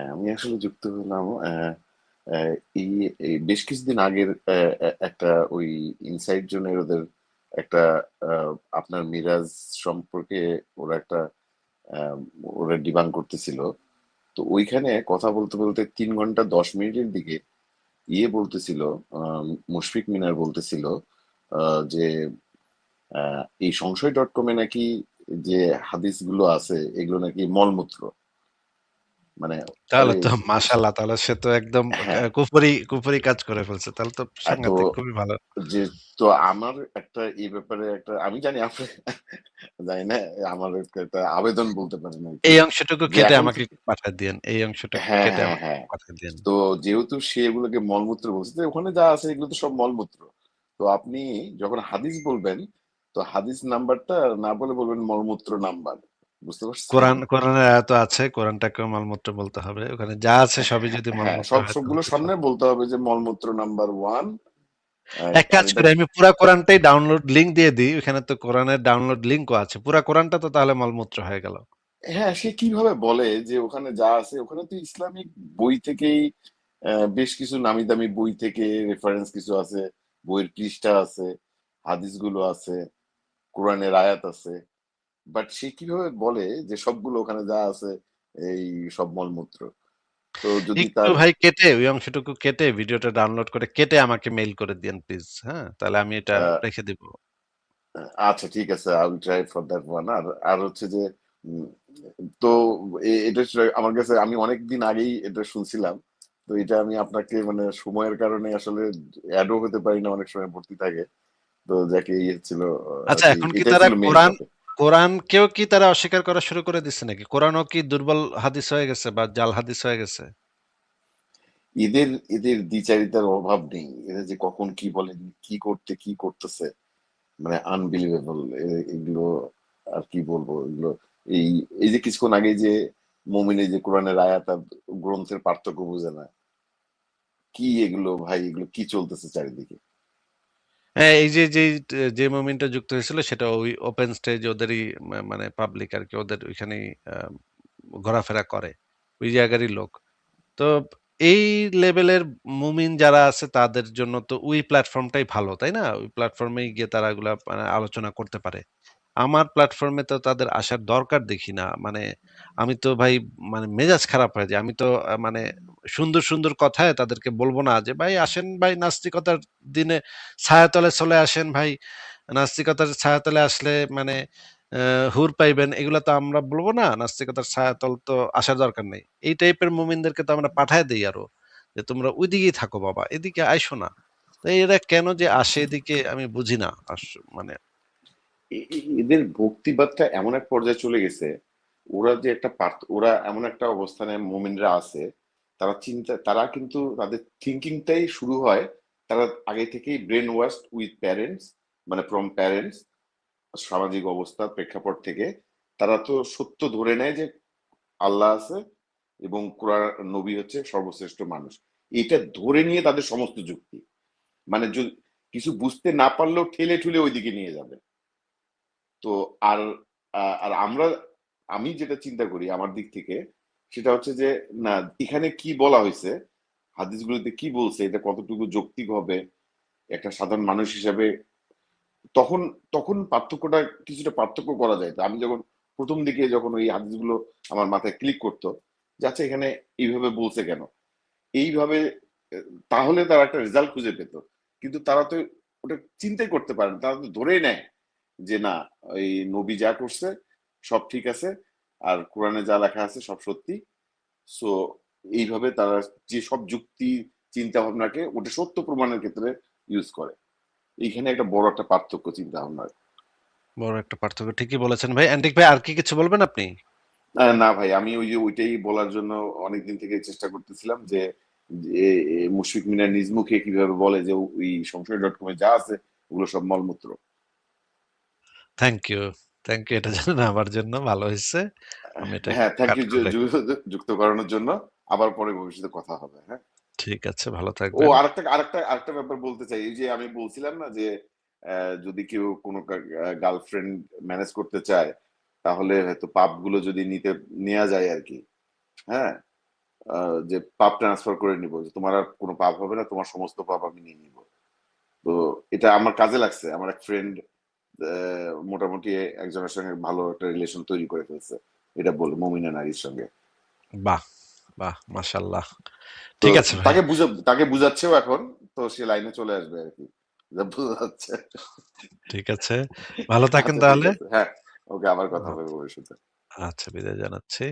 হ্যাঁ, আমি আসলে যুক্ত হলাম এই বেশ কিছুদিন আগের একটা ওই ইনসাইড জোনের ওদের একটা আপনার মিরাজ সম্পর্কে ওরা একটা ওরা ডিবাঙ্ক করতেছিল। তো ওইখানে কথা বলতে, বলতে তিন ঘণ্টা ১০ মিনিটের দিকে ইয়ে বলতেছিল মুশফিক মিনার বলতেছিল যে এই সংশয় ডট কমে নাকি যে হাদিসগুলো আছে এগুলো নাকি মলমূত্র। মানে তাহলে তো মাশাআল্লাহ তাহলে সে তো একদম হ্যাঁ। কুফরি, কুফরি কাজ করে ফেলছে। তাহলে তো সাংঘাতিক খুবই ভালো। যে তো আমার একটা এই ব্যাপারে একটা আমি জানি আপনি জানি না আমার একটা আবেদন বলতে পারেন এই অংশটুকু কেটে আমাকে পাঠিয়ে দেন এই অংশটুকু হ্যাঁ, কেটে হ্যাঁ, আমাকে। পাঠায় দিয়েন। তো যেহেতু সে এগুলোকে মলমূত্র বলছে, তো ওখানে যা আছে এগুলো তো সব মলমূত্র। তো আপনি যখন হাদিস বলবেন, তো হাদিস নাম্বারটা না বলে বলবেন মলমূত্র নাম্বার। বুঝতে পারছেন? কোরআন কোরআনের আয়াতও আছে। কোরআনটাকেও মলমূত্র বলতে হবে। ওখানে যা আছে সবই হ্যাঁ, যদি হ্যাঁ, মলমূত্র সব হয় সবগুলোর তো সামনে বলতে হবে যে মলমূত্র নাম্বার 1 আ এক কাজ করি আমি পুরা কোরআনটাই ডাউনলোড লিংক দিয়ে দিই। ওখানে তো কোরআনের ডাউনলোড লিংকও আছে। পুরা কোরআনটা তো তাহলে মলমূত্র হয়ে গেল। হ্যাঁ, সে কীভাবে বলে যে ওখানে যা আছে ওখানে তো ইসলামিক বই থেকেই বেশ কিছু নামি দামি বই থেকে রেফারেন্স কিছু আছে, বইয়ের পৃষ্ঠা আছে, হাদিসগুলো আছে, কোরআনের আয়াত আছে। বাট সে কীভাবে বলে যে সবগুলো ওখানে যা আছে এই সব মলমূত্র। তো যদি তার ভাই কেটে ওই অংশটুকু কেটে ভিডিওটা ডাউনলোড করে কেটে আমাকে মেইল করে দিয়েন প্লিজ। হ্যাঁ? তাহলে আমি এটা রেখে দিব। আচ্ছা ঠিক আছে। I will try for that one আর আর হচ্ছে যে তো এটা আমার কাছে আমি অনেকদিন আগেই এটা শুনছিলাম। তো এটা আমি আপনাকে মানে সময়ের কারণে আসলে এড ও হতে পারি না অনেক সময় ভর্তি থাকে। তো যাকে ইয়ে ছিল আচ্ছা এখন কি তারা কোরআন। কোরআনকেও কি তারা অস্বীকার করা শুরু করে দিচ্ছে নাকি? কোরআনও কি দুর্বল হাদিস হয়ে গেছে বা জাল হাদিস হয়ে গেছে? এদের এদের দ্বিচারিতার অভাব নেই। এরা যে কখন কি বলে, কি করতে কি করতেছে মানে আনবিলিভেবল এগুলো আর কি বলব এগুলো এই এই যে কিছুক্ষণ আগে যে মুমিন যে কোরআনের আয়াত গ্রন্থের পার্থক্য বুঝে না। কি এগুলো ভাই এগুলো কি চলতেছে চারিদিকে? হ্যাঁ, এই যে যেই যে মুভমেন্টটা যুক্ত হয়েছিল সেটা ওই ওপেন স্টেজ ওদেরই মানে পাবলিক আরকি ওদের ওইখানেই ঘোরাফেরা করে। ওই জায়গারই লোক। তো এই লেভেলের মুমিন যারা আছে তাদের জন্য তো ওই প্ল্যাটফর্মটাই ভালো, তাই না? ওই প্ল্যাটফর্মেই গিয়ে তারা এগুলা মানে আলোচনা করতে পারে। আমার প্ল্যাটফর্মে তো তাদের আসার দরকার দেখি না। মানে আমি তো ভাই মানে মেজাজ খারাপ হয়ে যায়। আমি তো মানে সুন্দর, সুন্দর কথায় তাদেরকে বলব না যে, "ভাই আসেন ভাই নাস্তিকতার দিনে ছায়াতলে চলে আসেন ভাই। নাস্তিকতার ছায়াতলে আসলে মানে হুর পাইবেন।" এগুলা তো আমরা বলব না। নাস্তিকতার ছায়াতল তো আসার দরকার নেই। এই টাইপের মুমিনদেরকে তো আমরা পাঠায় দেই আরও। যে, "তোমরা ওইদিকেই থাকো বাবা। এদিকে আইসো না।" তো এরা কেন যে আসে এদিকে আমি বুঝি না। মানে এদের ভক্তিবাদটা এমন এক পর্যায়ে চলে গেছে, ওরা যে একটা ওরা এমন একটা অবস্থানে মুমিনরা আছে, তারা চিন্তা তারা কিন্তু তাদের থিঙ্কিংটাই শুরু হয়, তারা আগে থেকেই ব্রেন ওয়াশড উইথ প্যারেন্টস মানে ফ্রম প্যারেন্টস সামাজিক অবস্থা প্রেক্ষাপট থেকে তারা তো সত্য ধরে নেয় যে আল্লাহ আছে এবং কোরআন নবী হচ্ছে সর্বশ্রেষ্ঠ মানুষ। এটা ধরে নিয়ে তাদের সমস্ত যুক্তি। মানে কিছু বুঝতে না পারলেও ঠেলে-ঠুলে ওইদিকে নিয়ে যাবে। তো আর আর আমরা আমি যেটা চিন্তা করি আমার দিক থেকে সেটা হচ্ছে যে না এখানে কি বলা হইছে, হাদিসগুলোতে কি বলছে, এটা কতটুকু যৌক্তিক হবে, একটা সাধারণ মানুষ হিসাবে তখন তখন পার্থক্যটা কিছুটা পার্থক্য করা যায়। আমি যখন ১ম দিকে যখন ওই হাদিসগুলো আমার মাথায় ক্লিক করতো যে আচ্ছা এখানে এইভাবে বলছে কেন? এইভাবে তাহলে তারা একটা রেজাল্ট খুঁজে পেত। কিন্তু তারা তো ওটা চিন্তাই করতে পারে না। তারা তো ধরেই নেয় যে না এই নবী যা করছে সব ঠিক আছে। আর কোরআনে যা লেখা আছে সব সত্যি। সো এইভাবে তারা যে সব যুক্তি চিন্তা ভাবনাকে ওটা সত্য প্রমাণের ক্ষেত্রে ইউজ করে। এইখানে একটা বড় একটা পার্থক্য চিন্তা ভাবনার। বড় একটা পার্থক্য। ঠিকই বলেছেন ভাই। অ্যান্টিক ভাই আর কি কিছু বলবেন আপনি? না ভাই আমি ওই যে ওইটাই বলার জন্য অনেকদিন থেকে চেষ্টা করতেছিলাম যে, যে মুশফিক মিনার নিজ মুখে কীভাবে বলে যে ওই সংশয় ডট কমে যা আছে ওগুলো সব মলমূত্র। Thank you. থ্যাংক ইউ এটা জানানো আমার জন্য ভালো হইছে। আমি এটা হ্যাঁ, থ্যাংক ইউ যুক্ত করানোর জন্য। আবার পরে ভবিষ্যতে কথা হবে। হ্যাঁ? ঠিক আছে, ভালো থাকবেন ও আরেকটা আরেকটা আরেকটা ব্যাপার বলতে চাই। এই যে আমি বলছিলাম না যে যদি কেউ কোন গার্লফ্রেন্ড ম্যানেজ করতে চায়, তাহলে হয়তো পাপগুলো যদি নিতে নেওয়া যায় আর কি হ্যাঁ? যে পাপ ট্রান্সফার করে নিব যে তোমার আর কোনো পাপ হবে না তোমার সমস্ত পাপ আমি নিয়ে নিব তো এটা আমার কাজে লাগছে আমার এক ফ্রেন্ড মোটামুটি একজনের সঙ্গে ভালো একটা রিলেশন তৈরি করে ফেলছে। এটা বলে মমিনা নারীর সঙ্গে। বাহ বাহ মাশাল্লাহ ঠিক আছে তাকে বুঝা তাকে বুঝাচ্ছেও এখন তো সে লাইনে চলে আসবে আর কি। যা বোঝা যাচ্ছে। ঠিক আছে। ভালো থাকেন আচ্ছা তাহলে। হ্যাঁ ওকে আবার কথা হবে ভবিষ্যতে। আচ্ছা বিদায় জানাচ্ছি।